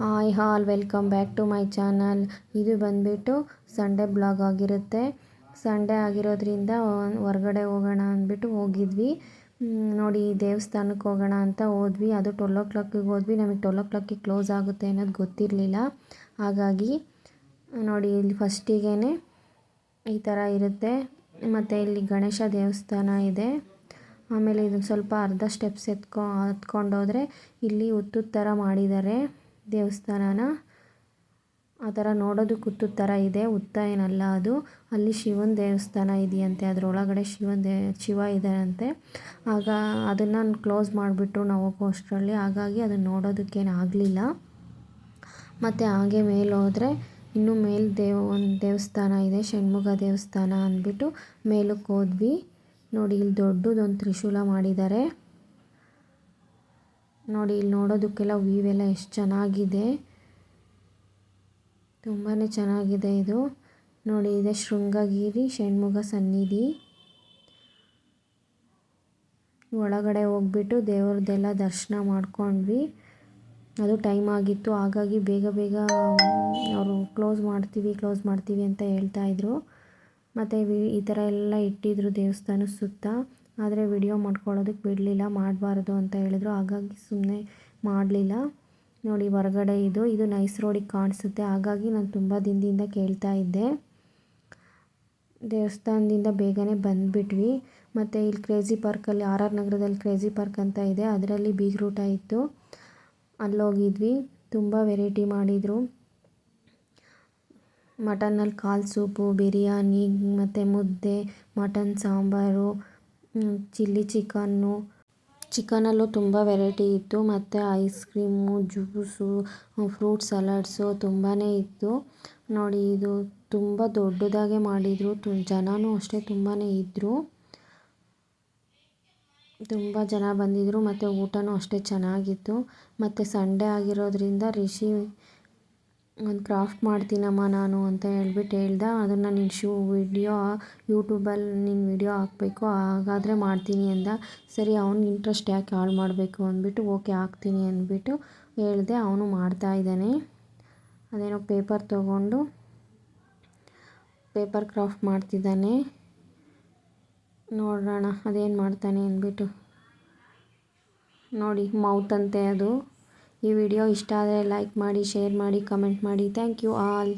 Hi all welcome back to my channel ಇದು ಬಂದುಬಿಟ್ಟು Sunday blog ಆಗಿರುತ್ತೆ. ಸಂಡೇ ಆಗಿರೋದ್ರಿಂದ ಹೊರ್ಗಡೆ ಹೋಗೋಣ ಅಂದ್ಬಿಟ್ಟು ಹೋಗಿದ್ವಿ. ನೋಡಿ ದೇವಸ್ಥಾನಕ್ಕೆ ಹೋಗೋಣ ಅಂತ ಹೋದ್ವಿ. ಅದು ಟ್ವೆಲ್ ಓ ಕ್ಲಾಕಿಗೆ ಹೋದ್ವಿ. ನಮಗೆ ಟ್ವೆಲ್ ಓ ಕ್ಲಾಕಿಗೆ ಕ್ಲೋಸ್ ಆಗುತ್ತೆ ಅನ್ನೋದು ಗೊತ್ತಿರಲಿಲ್ಲ. ಹಾಗಾಗಿ, ನೋಡಿ ಇಲ್ಲಿ ಫಸ್ಟಿಗೆ ಈ ಥರ ಇರುತ್ತೆ. ಮತ್ತು ಇಲ್ಲಿ ಗಣೇಶ ದೇವಸ್ಥಾನ ಇದೆ. ಆಮೇಲೆ ಇದನ್ನು ಸ್ವಲ್ಪ ಅರ್ಧ ಸ್ಟೆಪ್ಸ್ ಎತ್ಕೊ ಹತ್ಕೊಂಡೋದ್ರೆ ಇಲ್ಲಿ ಉತ್ತುತ್ತರ ಥರ ಮಾಡಿದ್ದಾರೆ. ದೇವಸ್ಥಾನನ? ಆ ಥರ ನೋಡೋದು ಕುತ್ತು ಥರ ಇದೆ, ಉತ್ತ ಏನಲ್ಲ ಅದು. ಅಲ್ಲಿ ಶಿವನ ದೇವಸ್ಥಾನ ಇದೆಯಂತೆ, ಅದರೊಳಗಡೆ ಶಿವನ ದೇ, ಶಿವ ಇದ್ದಾರಂತೆ. ಆಗ ಅದನ್ನು ಕ್ಲೋಸ್ ಮಾಡಿಬಿಟ್ರು ನಾವು ಅಷ್ಟರಲ್ಲಿ ಹಾಗಾಗಿ ಅದನ್ನು ನೋಡೋದಕ್ಕೇನು ಆಗಲಿಲ್ಲ. ಮತ್ತು ಹಾಗೆ ಮೇಲೆ ಹೋದರೆ ಇನ್ನೂ ಮೇಲೆ ದೇವ, ಒಂದು ದೇವಸ್ಥಾನ ಇದೆ, ಷಣ್ಮುಖ ದೇವಸ್ಥಾನ ಅಂದ್ಬಿಟ್ಟು ಮೇಲಕ್ಕೆ ಹೋದ್ವಿ ನೋಡಿ, ಇಲ್ಲಿ ದೊಡ್ಡದೊಂದು ತ್ರಿಶೂಲ ಮಾಡಿದ್ದಾರೆ. ನೋಡಿ, ಇಲ್ಲಿ ನೋಡೋದಕ್ಕೆಲ್ಲ ವ್ಯೂ ಎಲ್ಲ ಎಷ್ಟು ಚೆನ್ನಾಗಿದೆ. ತುಂಬಾ ಚೆನ್ನಾಗಿದೆ ಇದು. ನೋಡಿ, ಇದೆ ಶೃಂಗಗಿರಿ ಷಣ್ಮುಗ ಸನ್ನಿಧಿ. ಒಳಗಡೆ ಹೋಗ್ಬಿಟ್ಟು ದೇವ್ರದ್ದೆಲ್ಲ ದರ್ಶನ ಮಾಡ್ಕೊಂಡ್ವಿ. ಅದು ಟೈಮ್ ಆಗಿತ್ತು, ಹಾಗಾಗಿ ಬೇಗ ಬೇಗ ಅವರು ಕ್ಲೋಸ್ ಮಾಡ್ತೀವಿ ಕ್ಲೋಸ್ ಮಾಡ್ತೀವಿ ಅಂತ ಹೇಳ್ತಾಯಿದ್ರು ಮತ್ತು ಈ ಥರ ಎಲ್ಲ ಇಟ್ಟಿದ್ರು ದೇವಸ್ಥಾನ ಸುತ್ತ. ಆದರೆ ವಿಡಿಯೋ ಮಾಡ್ಕೊಳ್ಳೋದಕ್ಕೆ ಬಿಡಲಿಲ್ಲ, ಮಾಡಬಾರ್ದು ಅಂತ ಹೇಳಿದ್ರು. ಹಾಗಾಗಿ ಸುಮ್ಮನೆ ಮಾಡಲಿಲ್ಲ. ನೋಡಿ, ಹೊರಗಡೆ ಇದು ಇದು ನೈಸ್ ರೋಡಿಗೆ ಕಾಣಿಸುತ್ತೆ. ಹಾಗಾಗಿ ನಾನು ತುಂಬ ದಿನದಿಂದ ಕೇಳ್ತಾ ಇದ್ದೆ. ದೇವಸ್ಥಾನದಿಂದ ಬೇಗನೆ ಬಂದುಬಿಟ್ವಿ. ಮತ್ತು ಇಲ್ಲಿ ಕ್ರೇಜಿ ಪಾರ್ಕಲ್ಲಿ ಆರ್ ಆರ್ ನಗರದಲ್ಲಿ ಕ್ರೇಜಿ ಪಾರ್ಕ್ ಅಂತ ಇದೆ. ಅದರಲ್ಲಿ ಬೀಗ್ರೂಟ ಇತ್ತು ಅಲ್ಲೋಗಿದ್ವಿ. ತುಂಬ ವೆರೈಟಿ ಮಾಡಿದರು. ಮಟನ್ನಲ್ಲಿ ಕಾಲು ಸೂಪು, ಬಿರಿಯಾನಿ, ಮತ್ತು ಮುದ್ದೆ, ಮಟನ್ ಸಾಂಬಾರು ಚಿಲ್ಲಿ ಚಿಕನ್ನು. ಚಿಕನಲ್ಲೂ ತುಂಬ ವೆರೈಟಿ ಇತ್ತು. ಮತ್ತು ice cream, juice, fruit salads ತುಂಬಾ ಇತ್ತು. ನೋಡಿ, ಇದು ತುಂಬ ದೊಡ್ಡದಾಗೆ ಮಾಡಿದರು. ತು, ಜನನೂ ಅಷ್ಟೇ ತುಂಬಾ ಇದ್ದರು ತುಂಬ ಜನ ಬಂದಿದ್ದರು ಮತ್ತು ಊಟನೂ ಅಷ್ಟೇ ಚೆನ್ನಾಗಿತ್ತು. ಮತ್ತು ಸಂಡೇ ಆಗಿರೋದ್ರಿಂದ ರಿಷಿ ಒಂದು ಕ್ರಾಫ್ಟ್ ಮಾಡ್ತೀನಮ್ಮ ನಾನು ಅಂತ ಹೇಳ್ಬಿಟ್ಟು ಹೇಳ್ದೆ, ಅದನ್ನು ನೀನು ಶೂ ವಿಡಿಯೋ ಯೂಟ್ಯೂಬಲ್ಲಿ ನಿನ್ನ ವಿಡಿಯೋ ಹಾಕಬೇಕು, ಹಾಗಾದರೆ ಮಾಡ್ತೀನಿ ಅಂದ. ಸರಿ ಅವ್ನಿಗೆ ಇಂಟ್ರೆಸ್ಟ್ ಯಾಕೆ ಹಾಳು ಮಾಡಬೇಕು ಅಂದ್ಬಿಟ್ಟು, ಓಕೆ ಹಾಕ್ತೀನಿ ಅಂದ್ಬಿಟ್ಟು ಹೇಳಿದೆ, ಅವನು ಮಾಡ್ತಾಯಿದ್ದಾನೆ ಅದೇನೋ ಪೇಪರ್ ತೊಗೊಂಡು ಪೇಪರ್ ಕ್ರಾಫ್ಟ್ ಮಾಡ್ತಿದ್ದಾನೆ. ನೋಡೋಣ, ಅದೇನು ಮಾಡ್ತಾನೆ ಅಂದ್ಬಿಟ್ಟು. ನೋಡಿ, ಮೌತ್ ಅಂತೆ ಅದು. ಈ ವಿಡಿಯೋ ಇಷ್ಟ ಆದರೆ ಲೈಕ್ ಮಾಡಿ ಶೇರ್ ಮಾಡಿ ಕಮೆಂಟ್ ಮಾಡಿ ಥ್ಯಾಂಕ್ ಯು ಆಲ್